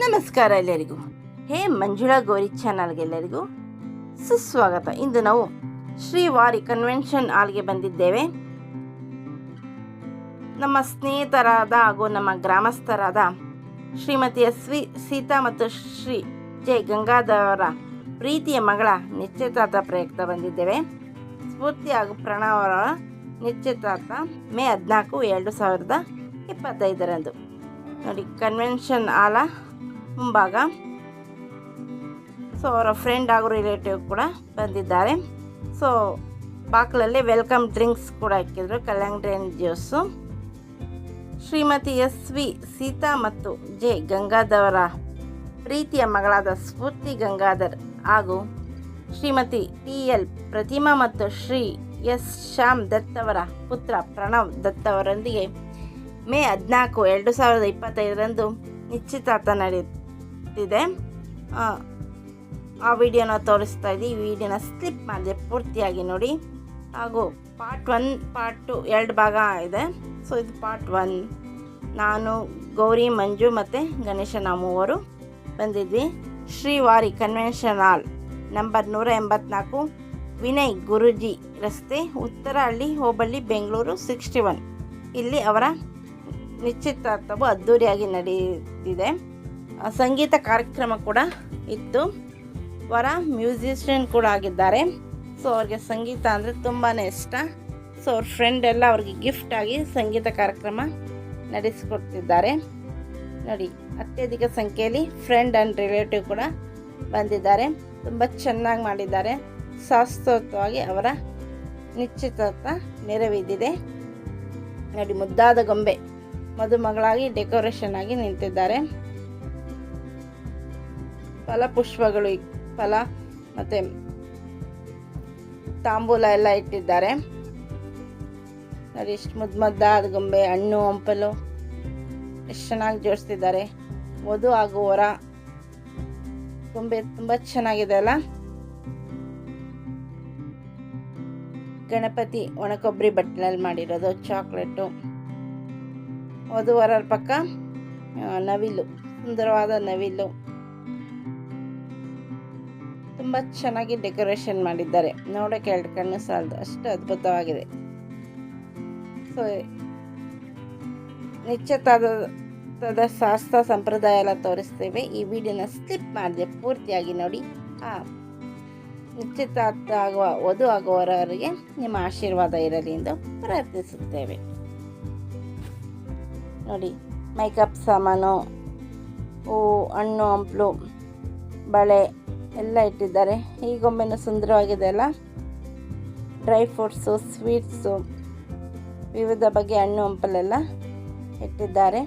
ನಮಸ್ಕಾರ ಎಲ್ಲರಿಗೂ. ಹೇ ಮಂಜುಳಾ ಗೌರಿ ಚಾನಲ್ಗೆ ಎಲ್ಲರಿಗೂ ಸುಸ್ವಾಗತ. ಇಂದು ನಾವು ಶ್ರೀವಾರಿ ಕನ್ವೆನ್ಷನ್ ಹಾಲ್ಗೆ ಬಂದಿದ್ದೇವೆ. ನಮ್ಮ ಸ್ನೇಹಿತರಾದ ಹಾಗೂ ನಮ್ಮ ಗ್ರಾಮಸ್ಥರಾದ ಶ್ರೀಮತಿ ಎಸ್ ವಿ ಸೀತಾ ಮತ್ತು ಶ್ರೀ ಜೆ ಗಂಗಾಧರ ಪ್ರೀತಿಯ ಮಗಳ ನಿಶ್ಚಿತಾರ್ಥ ಪ್ರಯುಕ್ತ ಬಂದಿದ್ದೇವೆ. ಸ್ಫೂರ್ತಿ ಹಾಗೂ ಪ್ರಣವ್ ಅವರ ನಿಶ್ಚಿತಾರ್ಥ ಮೇ ಹದಿನಾಲ್ಕು, ಎರಡು ಸಾವಿರದ ಇಪ್ಪತ್ತೈದರಂದು. ನೋಡಿ ಕನ್ವೆನ್ಷನ್ ಹಾಲ ಮುಂಭಾಗ. ಸೊ ಅವರ ಫ್ರೆಂಡ್ ಹಾಗೂ ರಿಲೇಟಿವ್ ಕೂಡ ಬಂದಿದ್ದಾರೆ. ಸೊ ಬಾಕ್ಲಲ್ಲಿ ವೆಲ್ಕಮ್ ಡ್ರಿಂಕ್ಸ್ ಕೂಡ ಇಕ್ಕಿದ್ರು ಕಲ್ಲಂಗಡಿ juice Shrimati S V Seetha ಮತ್ತು ಜೆ ಗಂಗಾಧರ, ಪ್ರೀತಿಯ ಮಗಳಾದ ಸ್ಫೂರ್ತಿ ಗಂಗಾಧರ್ ಹಾಗೂ ಶ್ರೀಮತಿ ಟಿ ಎಲ್ ಪ್ರತಿಮಾ ಮತ್ತು ಶ್ರೀ ಎಸ್. ಶ್ಯಾಮ್ ದತ್ತವರ ಪುತ್ರ ಪ್ರಣವ್ ದತ್ತವರೊಂದಿಗೆ ಮೇ ಹದಿನಾಲ್ಕು, ಎರಡು ಸಾವಿರದ ಇಪ್ಪತ್ತೈದರಂದು ನಿಶ್ಚಿತಾರ್ಥ ನಡೆಯುತ್ತಿದೆ ಆ, ಆ ವಿಡಿಯೋನ ತೋರಿಸ್ತಾ ಇದ್ದೀವಿ ಈ ವಿಡಿಯೋನ ಸ್ಲಿಪ್ ಮಾಡಿದೆ ಪೂರ್ತಿಯಾಗಿ ನೋಡಿ. ಹಾಗೂ ಪಾರ್ಟ್ ಒನ್ ಪಾರ್ಟ್ ಟು ಎರಡು ಭಾಗ ಇದೆ. ಸೊ ಇದು ಪಾರ್ಟ್ ಒನ್. ನಾನು ಗೌರಿ ಮಂಜು ಮತ್ತು ಗಣೇಶನ ಮೂವರು ಬಂದಿದ್ವಿ. ಶ್ರೀವಾರಿ ಕನ್ವೆನ್ಷನ್ ಹಾಲ್ ನಂಬರ್ ನೂರ ಎಂಬತ್ನಾಲ್ಕು ವಿನಯ್ ಗುರುಜಿ ರಸ್ತೆ ಉತ್ತರಹಳ್ಳಿ ಹೋಬಳ್ಳಿ ಬೆಂಗಳೂರು ಸಿಕ್ಸ್ಟಿ ಒನ್ ಇಲ್ಲಿ ಅವರ ನಿಶ್ಚಿತಾರ್ಥವು ಅದ್ಧೂರಿಯಾಗಿ ನಡೆಯುತ್ತಿದೆ ಸಂಗೀತ ಕಾರ್ಯಕ್ರಮ ಕೂಡ ಇತ್ತು. ವರ ಮ್ಯೂಸಿಷಿಯನ್ ಕೂಡ ಆಗಿದ್ದಾರೆ. ಸೊ ಅವ್ರಿಗೆ ಸಂಗೀತ ಅಂದರೆ ತುಂಬಾ ಇಷ್ಟ. ಸೊ ಅವ್ರ ಫ್ರೆಂಡ್ ಎಲ್ಲ ಅವ್ರಿಗೆ ಗಿಫ್ಟ್ ಆಗಿ ಸಂಗೀತ ಕಾರ್ಯಕ್ರಮ ನಡೆಸಿಕೊಡ್ತಿದ್ದಾರೆ. ನೋಡಿ, ಅತ್ಯಧಿಕ ಸಂಖ್ಯೆಯಲ್ಲಿ ಫ್ರೆಂಡ್ ಆ್ಯಂಡ್ ರಿಲೇಟಿವ್ ಕೂಡ ಬಂದಿದ್ದಾರೆ. ತುಂಬ ಚೆನ್ನಾಗಿ ಮಾಡಿದ್ದಾರೆ. ಶಾಸ್ತ್ರೋಕ್ತವಾಗಿ ಅವರ ನಿಶ್ಚಿತಾರ್ಥ ನೆರವೇರಿದೆ ನೋಡಿ, ಮುದ್ದಾದ ಗೊಂಬೆ. ಮದುಮಗಳಾಗಿ ಡೆಕೋರೇಷನ್ ಆಗಿ ನಿಂತಿದ್ದಾರೆ. ಫಲಪುಷ್ಪಗಳು ಫಲ ಮತ್ತು ತಾಂಬೂಲ ಎಲ್ಲ ಇಟ್ಟಿದ್ದಾರೆ. ನೋಡಿ ಎಷ್ಟು ಮುದ್ದು ಮುದ್ದಾದ ಗೊಂಬೆ, ಹಣ್ಣು, ಹಂಪಲು ಎಷ್ಟು ಚೆನ್ನಾಗಿ ಜೋಡಿಸ್ತಿದ್ದಾರೆ. ವಧು ಹಾಗೂ ವರ ಗೊಂಬೆ ತುಂಬ ಚೆನ್ನಾಗಿದೆ ಅಲ್ಲ? ಗಣಪತಿ ಒಣಕೊಬ್ಬರಿ ಬಟ್ಟಲಲ್ಲಿ ಮಾಡಿರೋದು, ಚಾಕ್ಲೇಟು. ವಧುವರರ ಪಕ್ಕ ನವಿಲು, ಸುಂದರವಾದ ನವಿಲು. ತುಂಬ ಚೆನ್ನಾಗಿ ಡೆಕೋರೇಷನ್ ಮಾಡಿದ್ದಾರೆ. ನೋಡೋಕೆ ಎರಡು ಕಣ್ಣು ಸಾಲದು, ಅಷ್ಟು ಅದ್ಭುತವಾಗಿದೆ. ಸೊ ನಿಶ್ಚಿತಾದ ಶಾಸ್ತ್ರ ಸಂಪ್ರದಾಯ ಎಲ್ಲ ತೋರಿಸ್ತೇವೆ. ಈ ವಿಡಿಯೋನ ಸ್ಲಿಪ್ ಮಾಡಿದೆ ಪೂರ್ತಿಯಾಗಿ ನೋಡಿ. ಆ ನಿಶ್ಚಿತಾರ್ಥ ಆಗುವ, ವಧು ಆಗುವವರವರಿಗೆ ನಿಮ್ಮ ಆಶೀರ್ವಾದ ಇರಲಿ ಎಂದು ಪ್ರಾರ್ಥಿಸುತ್ತೇವೆ. ನೋಡಿ ಮೇಕಪ್ ಸಾಮಾನು, ಹೂ, ಹಣ್ಣು, ಹಂಪಲು, ಬಳೆ ಎಲ್ಲ ಇಟ್ಟಿದ್ದಾರೆ. ಈ ಗೊಂಬೆನೂ ಸುಂದರವಾಗಿದೆ ಅಲ್ಲ? ಡ್ರೈ ಫ್ರೂಟ್ಸು ಸ್ವೀಟ್ಸು ವಿವಿಧ ಬಗೆಯ ಹಣ್ಣು ಹಂಪಲೆಲ್ಲ ಇಟ್ಟಿದ್ದಾರೆ.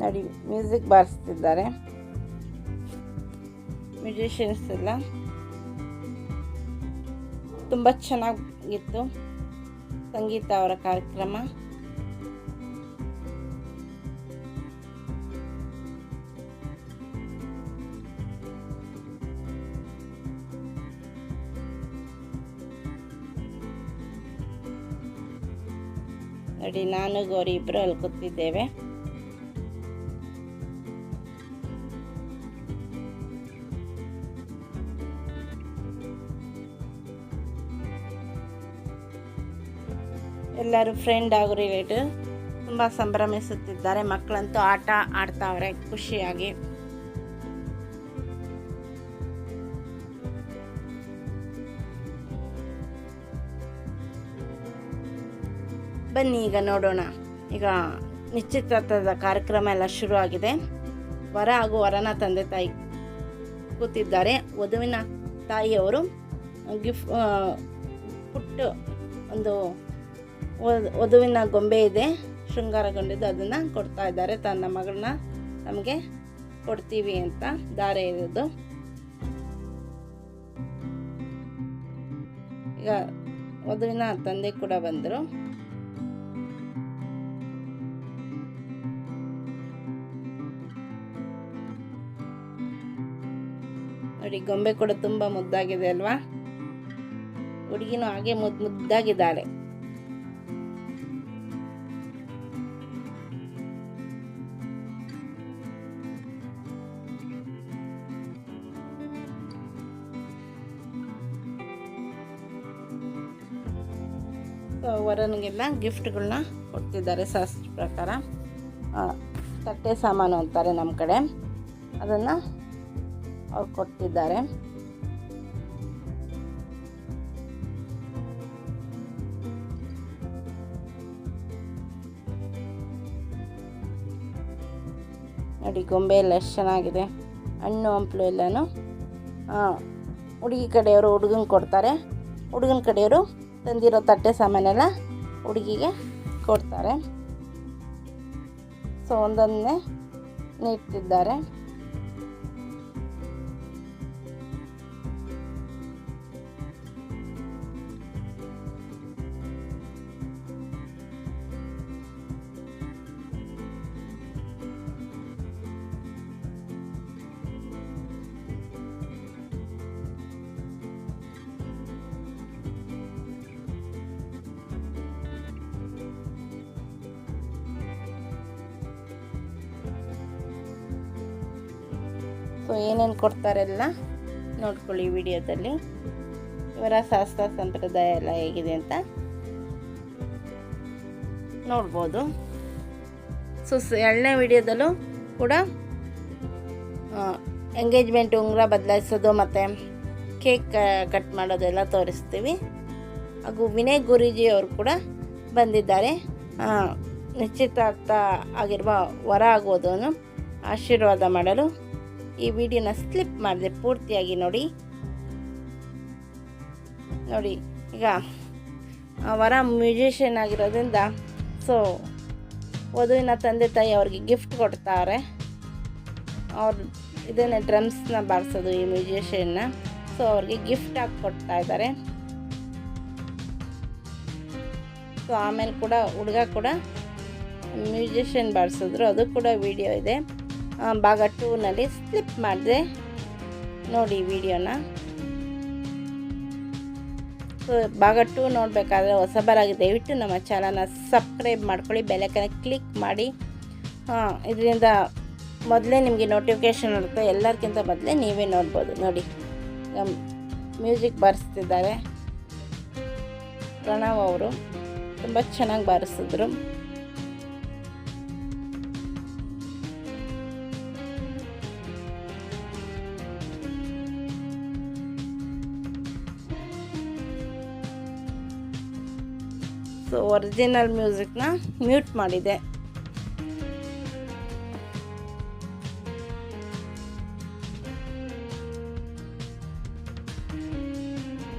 ನೋಡಿ ಮ್ಯೂಸಿಕ್ ಬಾರಿಸ್ತಿದ್ದಾರೆ. ಮ್ಯೂಸಿಷಿಯನ್ಸ್ ಎಲ್ಲ. ತುಂಬ ಚೆನ್ನಾಗಿತ್ತು. ಸಂಗೀತ ಅವರ ಕಾರ್ಯಕ್ರಮ. ನೋಡಿ, ನಾನು ಗೌರಿ ಇಬ್ಬರು ಅಲ್ಲಿ ಕೂತಿದ್ದೇವೆ. ಎಲ್ಲರೂ ಫ್ರೆಂಡ್ ಆಗು ರಿಲೇಟಿವ್ ತುಂಬ ಸಂಭ್ರಮಿಸುತ್ತಿದ್ದಾರೆ. ಮಕ್ಕಳಂತೂ ಆಟ ಆಡ್ತಾವ್ರೆ, ಖುಷಿಯಾಗಿ. ಬನ್ನಿ, ಈಗ ನೋಡೋಣ. ಈಗ ನಿಶ್ಚಿತಾರ್ಥದ ಕಾರ್ಯಕ್ರಮ ಎಲ್ಲ ಶುರು ಆಗಿದೆ ವರ ಹಾಗೂ ವರನ ತಂದೆ ತಾಯಿ ಕೂತಿದ್ದಾರೆ. ವಧುವಿನ ತಾಯಿಯವರು ಗಿಫ್ಟ್ ಪುಟ್ಟ ಒಂದು ವಧುವಿನ ಗೊಂಬೆ ಇದೆ. ಶೃಂಗಾರಗೊಂಡಿದ್ದು ಅದನ್ನು ಕೊಡ್ತಾ ಇದ್ದಾರೆ. ತನ್ನ ಮಗಳನ್ನ ನಮಗೆ ಕೊಡ್ತೀವಿ ಅಂತ ದಾರೆ ಇರೋದು. ಈಗ ವಧುವಿನ ತಂದೆ ಕೂಡ ಬಂದರು. ನೋಡಿ, ಗೊಂಬೆ ಕೂಡ ತುಂಬ ಮುದ್ದಾಗಿದೆ ಅಲ್ವಾ? ಹುಡುಗಿನೂ ಹಾಗೆ ಮುದ್ ಮುದ್ದಾಗಿದ್ದಾಳೆ. ವರನಿಗೆಲ್ಲ ಗಿಫ್ಟ್ಗಳನ್ನ ಕೊಡ್ತಿದ್ದಾರೆ ಶಾಸ್ತ್ರ ಪ್ರಕಾರ. ತಟ್ಟೆ ಸಾಮಾನು ಅಂತಾರೆ ನಮ್ಮ ಕಡೆ. ಅದನ್ನು ಅವ್ರು ಕೊಟ್ಟಿದ್ದಾರೆ. ನೋಡಿ, ಗೊಂಬೆ ಎಲ್ಲ ಎಷ್ಟು ಚೆನ್ನಾಗಿದೆ. ಹಣ್ಣು, ಹಂಪಲು ಎಲ್ಲನೂ. ಹುಡುಗಿ ಕಡೆಯವರು ಹುಡುಗನ ಕೊಡ್ತಾರೆ. ಹುಡುಗನ ಕಡೆಯವರು ತಂದಿರೋ ತಟ್ಟೆ ಸಾಮಾನೆಲ್ಲ ಹುಡುಗಿಗೆ ಕೊಡ್ತಾರೆ. ಸೊ ಒಂದೊಂದನ್ನೇ ನೀಡ್ತಿದ್ದಾರೆ ಸೊ ಏನೇನು ಕೊಡ್ತಾರೆಲ್ಲ ನೋಡ್ಕೊಳ್ಳಿ ವಿಡಿಯೋದಲ್ಲಿ. ಇವರ ಶಾಸ್ತ್ರ ಸಂಪ್ರದಾಯ ಎಲ್ಲ ಹೇಗಿದೆ ಅಂತ ನೋಡ್ಬೋದು. ಸೊ ಎರಡನೇ ವಿಡಿಯೋದಲ್ಲೂ ಕೂಡ ಎಂಗೇಜ್ಮೆಂಟ್ ಉಂಗುರ ಬದಲಾಯಿಸೋದು ಮತ್ತು ಕೇಕ್ ಕಟ್ ಮಾಡೋದೆಲ್ಲ ತೋರಿಸ್ತೀವಿ. ಹಾಗೂ ವಿನಯ್ ಗುರೂಜಿ ಅವರು ಕೂಡ ಬಂದಿದ್ದಾರೆ. ನಿಶ್ಚಿತಾರ್ಥ ಆಗಿರುವ ವರ ಆಗೋದನ್ನು ಆಶೀರ್ವಾದ ಮಾಡಲು ಈ ವಿಡಿಯೋನ ಸ್ಲಿಪ್ ಮಾಡಿದೆ ಪೂರ್ತಿಯಾಗಿ ನೋಡಿ. ನೋಡಿ, ಈಗ ವರ ಮ್ಯೂಸಿಷಿಯನ್ ಆಗಿರೋದ್ರಿಂದ, ಸೊ, ವಧುವಿನ ತಂದೆ ತಾಯಿ ಅವ್ರಿಗೆ ಗಿಫ್ಟ್ ಕೊಡ್ತಾರೆ. ಅವ್ರ, ಇದನ್ನೇ ಡ್ರಮ್ಸ್ನ ಬಾರಿಸೋದು ಈ ಮ್ಯೂಸಿಷಿಯನ್ನ. ಸೊ, ಅವ್ರಿಗೆ ಗಿಫ್ಟ್ ಆಗಿ ಕೊಡ್ತಾ ಇದ್ದಾರೆ. ಸೊ, ಆಮೇಲೆ ಕೂಡ ಹುಡುಗ ಕೂಡ ಮ್ಯೂಸಿಷಿಯನ್ ಬಾರಿಸಿದ್ರು. ಅದು ಕೂಡ ವಿಡಿಯೋ ಇದೆ. ಭಾಗ ಟೂನಲ್ಲಿ ಸ್ಲಿಪ್ ಮಾಡಿದೆ. ನೋಡಿ ವಿಡಿಯೋನ. ಭಾಗ ಟೂ ನೋಡಬೇಕಾದ್ರೆ ಹೊಸಬರಾಗಿ ದಯವಿಟ್ಟು ನಮ್ಮ ಚಾನಲ್ನ ಸಬ್ಸ್ಕ್ರೈಬ್ ಮಾಡ್ಕೊಳ್ಳಿ ಬೆಲಕನ್ನ ಕ್ಲಿಕ್ ಮಾಡಿ. ಇದರಿಂದ ಮೊದಲೇ ನಿಮಗೆ ನೋಟಿಫಿಕೇಷನ್ ಇರುತ್ತೆ. ಎಲ್ಲರಿಗಿಂತ ಮೊದಲೇ ನೀವೇ ನೋಡ್ಬೋದು. ನೋಡಿ ಮ್ಯೂಸಿಕ್ ಬಾರಿಸ್ತಿದ್ದಾರೆ. ಪ್ರಣವ್ ಅವರು ತುಂಬ ಚೆನ್ನಾಗಿ ಬಾರಿಸಿದ್ರು. ಒರಿಜಿನಲ್ ಮ್ಯೂಸಿಕ್ನ ಮ್ಯೂಟ್ ಮಾಡಿದೆ.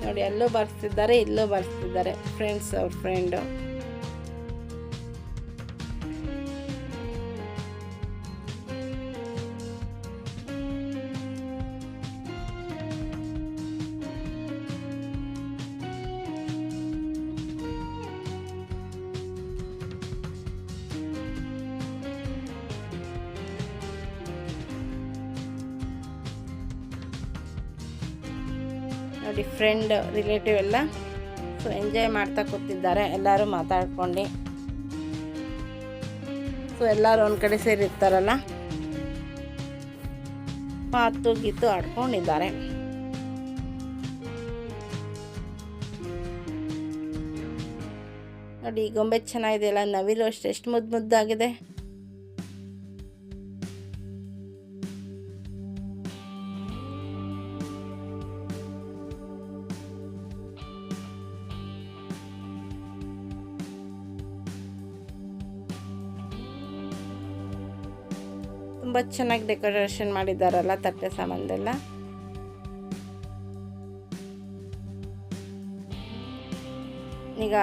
ನೋಡಿ ಅಲ್ಲೂ ಬರ್ತಿದ್ದಾರೆ ಇಲ್ಲೂ ಬರ್ತಿದ್ದಾರೆ. ಫ್ರೆಂಡ್ಸ್ ಅವ್ರ ಫ್ರೆಂಡು ನೋಡಿ ಫ್ರೆಂಡ್ ರಿಲೇಟಿವ್ ಎಲ್ಲ. ಸೊ ಎಂಜಾಯ್ ಮಾಡ್ತಾ ಕೂತಿದ್ದಾರೆ. ಎಲ್ಲರೂ ಮಾತಾಡ್ಕೊಂಡು. ಸೊ ಎಲ್ಲರೂ ಒಂದು ಕಡೆ ಸೇರಿರ್ತಾರಲ್ಲ ಮಾತು, ಗೀತು ಆಡ್ಕೊಂಡಿದ್ದಾರೆ. ನೋಡಿ ಗೊಂಬೆ ಚೆನ್ನಾಗಿದೆಯಲ್ಲ? ನವಿಲು ಅಷ್ಟು, ಎಷ್ಟು ಮುದ್ದು ಮುದ್ದಾಗಿದೆ. ಚೆನ್ನಾಗಿ ಡೆಕೋರೇಷನ್ ಮಾಡಿದ್ದಾರಲ್ಲ ತಟ್ಟೆ ಸಾಮಾನೆಲ್ಲ ಈಗ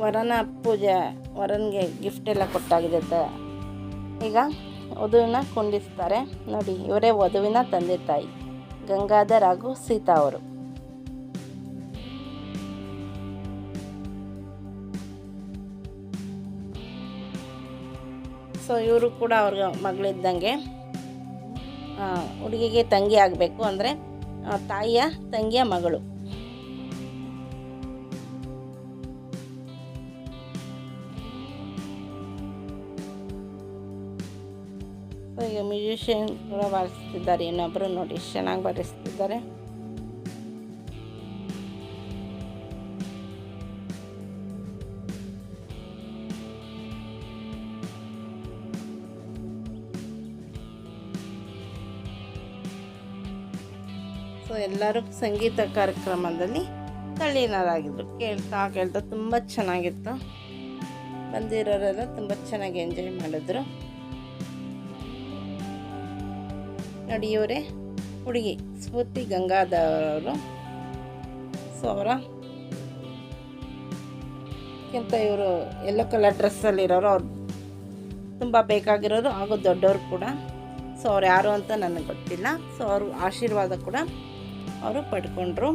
ವರನ ಪೂಜೆ, ವರನಿಗೆ ಗಿಫ್ಟ್ ಎಲ್ಲ ಕೊಟ್ಟಾಗಿದೆ ಈಗ ವಧುವಿನ ಕುಂಡಿಸ್ತಾರೆ. ನೋಡಿ, ಇವರೇ ವಧುವಿನ ತಂದೆ ತಾಯಿ, ಗಂಗಾಧರ್ ಹಾಗೂ ಸೀತಾ ಅವರು. ಸೊ ಇವರು ಕೂಡ ಅವ್ರಿಗೆ ಮಗಳಿದ್ದಂಗೆ ಹುಡುಗಿಗೆ ತಂಗಿ ಆಗಬೇಕು ಅಂದರೆ ತಾಯಿಯ ತಂಗಿಯ ಮಗಳು. ಈಗ ಮ್ಯೂಸಿಷಿಯನ್ ಕೂಡ ಬಾರಿಸ್ತಿದ್ದಾರೆ ಇನ್ನೊಬ್ಬರು ನೋಡಿ, ಚೆನ್ನಾಗಿ ಬಾರಿಸ್ತಿದ್ದಾರೆ. ಸೊ ಎಲ್ಲರೂ ಸಂಗೀತ ಕಾರ್ಯಕ್ರಮದಲ್ಲಿ ತಲ್ಲೀನರಾಗಿದ್ದರು ಕೇಳ್ತಾ ಕೇಳ್ತಾ ತುಂಬ ಚೆನ್ನಾಗಿತ್ತು. ಬಂದಿರೋರೆಲ್ಲ ತುಂಬ ಚೆನ್ನಾಗಿ ಎಂಜಾಯ್ ಮಾಡಿದ್ರು. ನೋಡಿ ಹುಡುಗಿ ಸ್ಫೂರ್ತಿ ಗಂಗಾಧರವರು. ಸೊ ಅವರ ಕ್ಕಿಂತ ಇವರು ಎಲ್ಲೋ ಕಲರ್ ಡ್ರೆಸ್ಸಲ್ಲಿರೋರು ಅವ್ರು ತುಂಬ ಬೇಕಾಗಿರೋರು, ಹಾಗೂ ದೊಡ್ಡವರು ಕೂಡ. ಸೊ ಅವ್ರು ಯಾರು ಅಂತ ನನಗೆ ಗೊತ್ತಿಲ್ಲ. ಸೊ ಅವರು ಆಶೀರ್ವಾದ ಕೂಡ ಅವರು ಪಡ್ಕೊಂಡ್ರು.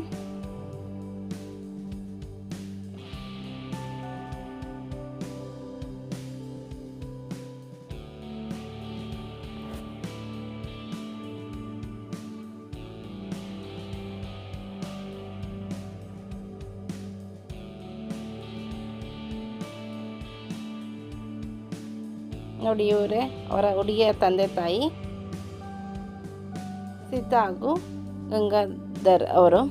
ನೋಡಿ ಇವರೇ ಅವರ ಹುಡುಗಿಯ ತಂದೆ ತಾಯಿ ಸಿದ್ಧ ಹಾಗೂ ಗಂಗಾಧರ್ ಅವರು.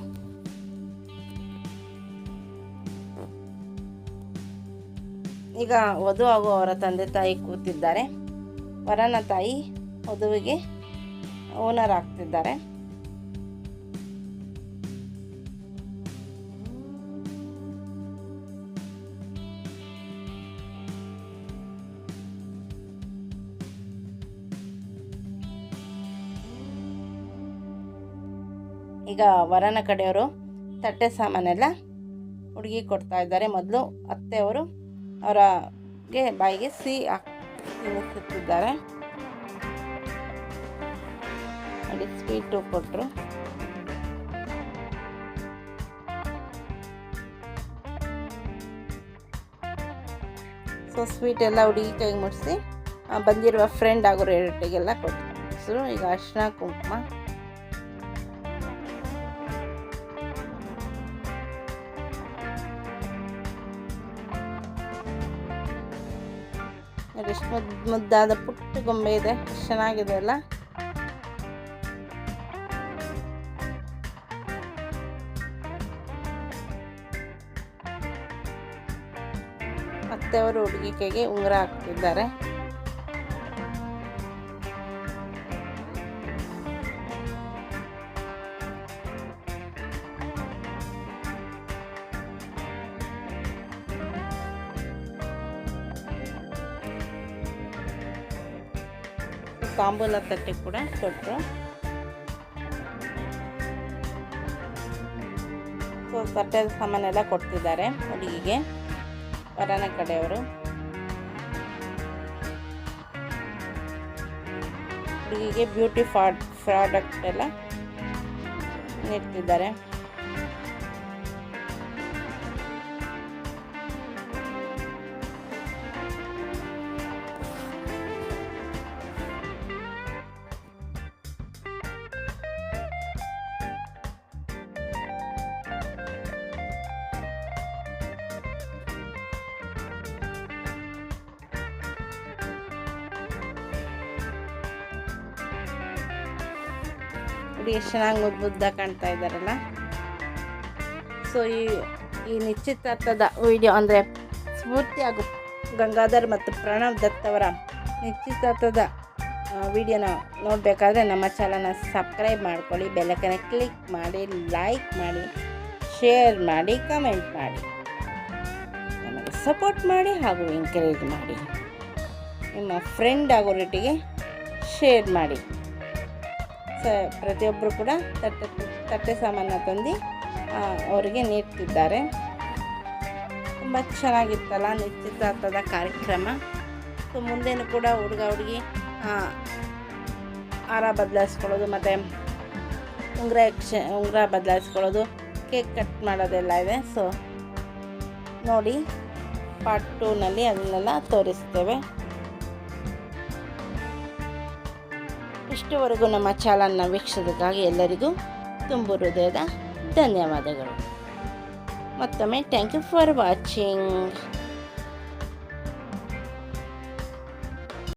ಈಗ ವಧು ಹಾಗೂ ಅವರ ತಂದೆ ತಾಯಿ ಕೂತಿದ್ದಾರೆ. ವರನ ತಾಯಿ ವಧುವಿಗೆ ಓನರ್ ಆಗ್ತಿದ್ದಾರೆ. ಈಗ ವರನ ಕಡೆಯವರು ತಟ್ಟೆ ಸಾಮಾನೆಲ್ಲ ಹುಡುಗಿ ಕೊಡ್ತಾ ಇದ್ದಾರೆ. ಮೊದಲು ಅತ್ತೆಯವರು ಅವರಗೆ ಬಾಯಿಗೆ ಸಿಹಿ ಹಾಕಿ ತಿನ್ನಿಸುತ್ತಿದ್ದಾರೆ ಸ್ವೀಟು ಕೊಟ್ಟರು ಸೊ ಸ್ವೀಟ್ ಎಲ್ಲ ಹುಡುಗಿ ಕೈಗೆ ಮುಡಿಸಿ ಬಂದಿರುವ ಫ್ರೆಂಡ್ ಆಗೋರು ರೇಟಿಗೆಲ್ಲ ಕೊಟ್ಟರು ಈಗ ಅರ್ಶಿನ, ಕುಂಕುಮ. ಎಷ್ಟು ಮುದ್ದು ಮುದ್ದಾದ ಪುಟ್ಟ ಗೊಂಬೆ ಇದೆ ಚೆನ್ನಾಗಿದೆ ಅಲ್ಲ? ಮತ್ತೆ ಅವರು ಹುಡುಗಿ ಉಂಗುರ ಹಾಕ್ತಿದ್ದಾರೆ. ತಾಂಬೂಲ ತಟ್ಟೆ ಕೂಡ ಕೊಟ್ಟರು ಸೊ ತಟ್ಟೆ ಸಾಮಾನೆಲ್ಲ ಕೊಡ್ತಿದ್ದಾರೆ ಹುಡುಗಿಗೆ, ವರನ ಕಡೆಯವರು. ಹುಡುಗಿಗೆ ಬ್ಯೂಟಿ ಪ್ರಾಡಕ್ಟ್ ಎಲ್ಲ ನೀಡ್ತಿದ್ದಾರೆ. ನೋಡಿ ಎಷ್ಟು ಚೆನ್ನಾಗಿ ಮುದ್ದು ಕಾಣ್ತಾ ಇದ್ದಾರಲ್ಲ? ಸೊ ಈ ಈ ನಿಶ್ಚಿತಾರ್ಥದ ವಿಡಿಯೋ ಅಂದರೆ ಸ್ಫೂರ್ತಿ ಹಾಗೂ ಗಂಗಾಧರ್ ಮತ್ತು ಪ್ರಣವ್ ದತ್ ಅವರ ನಿಶ್ಚಿತಾರ್ಥದ ವಿಡಿಯೋನ ನೋಡಬೇಕಾದ್ರೆ ನಮ್ಮ ಚಾನಲ್ನ ಸಬ್ಸ್ಕ್ರೈಬ್ ಮಾಡ್ಕೊಳ್ಳಿ ಬೆಲ್ಲಕ್ಕನೆ ಕ್ಲಿಕ್ ಮಾಡಿ ಲೈಕ್ ಮಾಡಿ ಶೇರ್ ಮಾಡಿ ಕಮೆಂಟ್ ಮಾಡಿ. ನಮಗೆ ಸಪೋರ್ಟ್ ಮಾಡಿ ಹಾಗೂ ಎಂಕರೇಜ್ ಮಾಡಿ. ನಿಮ್ಮ ಫ್ರೆಂಡ್ ಆಗೋ ರೇಟಿಗೆ ಶೇರ್ ಮಾಡಿ. ಪ್ರತಿಯೊಬ್ಬರು ಕೂಡ ತಟ್ಟೆ ತಟ್ಟೆ ಸಾಮಾನು ತಂದು ಅವರಿಗೆ ನೀಡ್ತಿದ್ದಾರೆ. ತುಂಬ ಚೆನ್ನಾಗಿತ್ತಲ್ಲ ನಿಶ್ಚಿತಾರ್ಥದ ಕಾರ್ಯಕ್ರಮ. ಸೊ, ಮುಂದೇನು ಕೂಡ ಹುಡುಗ, ಹುಡುಗಿ ಹಾರ ಬದಲಾಯಿಸ್ಕೊಳ್ಳೋದು, ಮತ್ತು ಉಂಗುರ ಎಕ್ಷ, ಉಂಗುರ ಬದಲಾಯಿಸ್ಕೊಳ್ಳೋದು, ಕೇಕ್ ಕಟ್ ಮಾಡೋದೆಲ್ಲ ಇದೆ. ಸೊ, ನೋಡಿ ಪಾರ್ಟ್ ಟೂನಲ್ಲಿ ಅದನ್ನೆಲ್ಲ ತೋರಿಸ್ತೇವೆ. ಇಷ್ಟುವರೆಗೂ ನಮ್ಮ ಚಾನಲ್ನ ವೀಕ್ಷಿಸೋದಕ್ಕಾಗಿ ಎಲ್ಲರಿಗೂ ತುಂಬ ಹೃದಯದ ಧನ್ಯವಾದಗಳು. ಮತ್ತೊಮ್ಮೆ ಥ್ಯಾಂಕ್ ಯು ಫಾರ್ ವಾಚಿಂಗ್